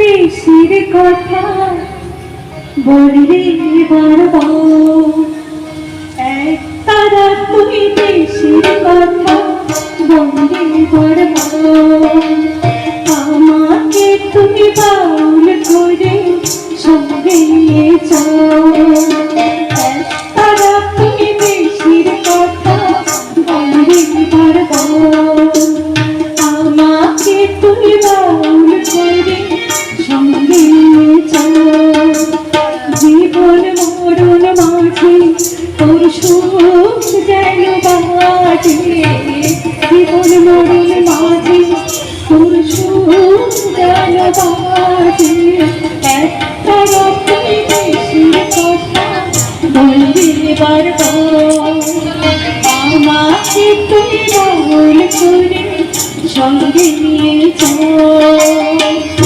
বেশির কথা বললে বারবার তারা তুমি বেশির কথা বললে বারবার আমাকে তুমি বাউল করে সঙ্গে যাও। মরণ মাঝে তোর সুখ যেন বাজে জীবন মরণ মাঝে তোর সুখ যেন বাজে সঙ্গে নিয়ে যাও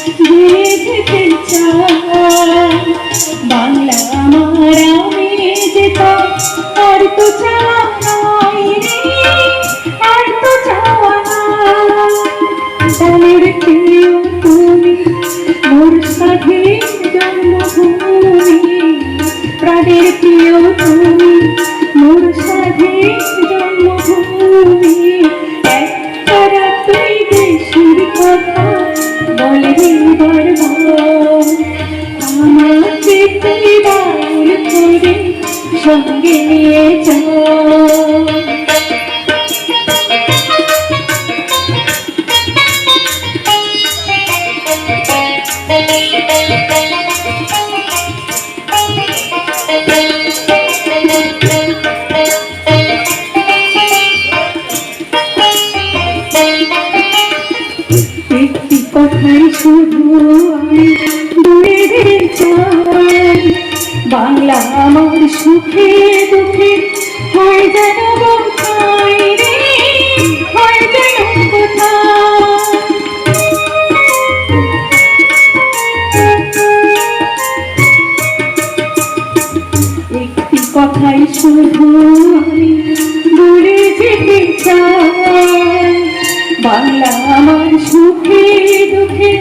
যেতে চাই বাংলা আমার আমি নাই ডালের তুমি মোর সাথে জন্মভূমি প্রাণের প্রিয় তুমি মোর সাথে সঙ্গে নিয়ে যাও বাংলা আমার সুখে দুঃখে হয় যেন কোথায় রে একটি কথাই শুধু দূরে যেতে চাই বাংলা আমার সুখে দুঃখে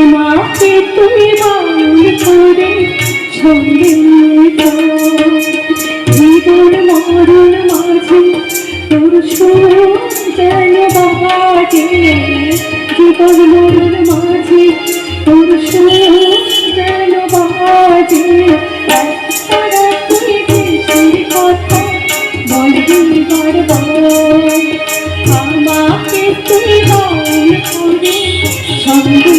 আমাকে তুমি বাউল করে সঙ্গে জীবন মরণ মাঝে তোর যেন বাজে জীবন মরণ মাঝে তোর যেন দেশের কথা বলবি বারবার আমাকে তুমি বাউল করে সঙ্গে